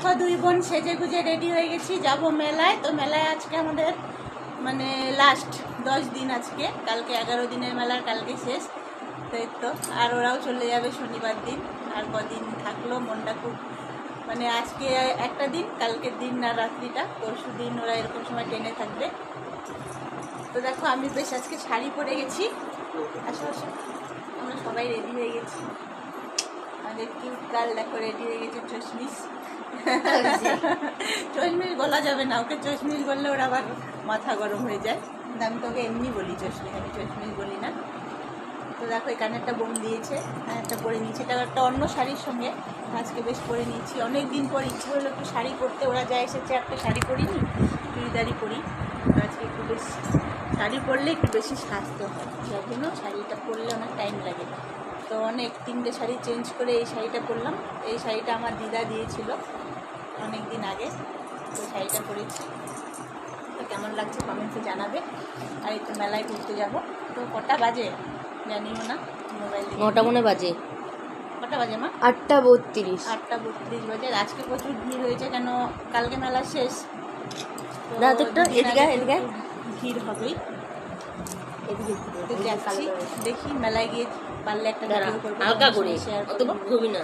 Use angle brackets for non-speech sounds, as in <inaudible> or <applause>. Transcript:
দেখো দুই বোন সেজে গুজে রেডি হয়ে গেছি, যাব মেলায়। তো মেলায় আজকে আমাদের মানে লাস্ট দশ দিন আজকে। কালকে এগারো দিনের মেলার কালকে শেষ। তো এই তো, আর ওরাও চলে যাবে শনিবার দিন। আর কদিন থাকল, মনটা খুব মানে আজকে একটা দিন, কালকের দিন না রাত্রিটা। পরশু দিন ওরা এরকম সময় ট্রেনে থাকবে। তো দেখো, আমি বেশ আজকে শাড়ি পরে গেছি। আসো আসো। আমরা সবাই রেডি হয়ে গেছি। আমাদের কিউট গার্ল দেখো রেডি হয়ে গেছে চশমিশ। <laughs> চশমিশ বলা যাবে না ওকে চশমিশ বললে ওর আবার মাথা গরম হয়ে যায়। কিন্তু আমি তোকে এমনি বলি চশমিশ আমি চশমিশ বলি না। তো দেখো এখানে একটা বোন দিয়েছে একটা পরে নিয়েছে। এটা একটা অন্য শাড়ির সঙ্গে আজকে বেশ পরে নিয়েছি। অনেক দিন পর ইচ্ছে হলো একটু শাড়ি পরতে ওরা যা এসেছে একটা শাড়ি পরিনি চুড়িদারি পরি। আজকে একটু বেশ শাড়ি পরলে একটু বেশি স্বাস্থ্য হয়। যার জন্য শাড়িটা পরলে অনেক টাইম লাগে। তো অনেক তিনটে শাড়ি চেঞ্জ করে এই শাড়িটা পরলাম। এই শাড়িটা আমার দিদা দিয়েছিল অনেক দিন আগে। তো শাড়িটা পরেছি। তো কেমন লাগছে কমেন্টে জানাবে। আর একটু মেলায় ঘুরতে যাব। তো কটা বাজে জানিও না মোবাইল নটা মনে বাজে। কটা বাজে মা? আটটা বত্রিশ। আটটা বত্রিশ বাজে। আজকে প্রচুর ভিড় হয়েছে কেন? কালকে মেলা শেষ। তো তো একটু, এদিকে, এদিকে। ভিড় হবেই। তো যাচ্ছি দেখি মেলায় গিয়ে পারলে একটা হালকা করে অত করব। না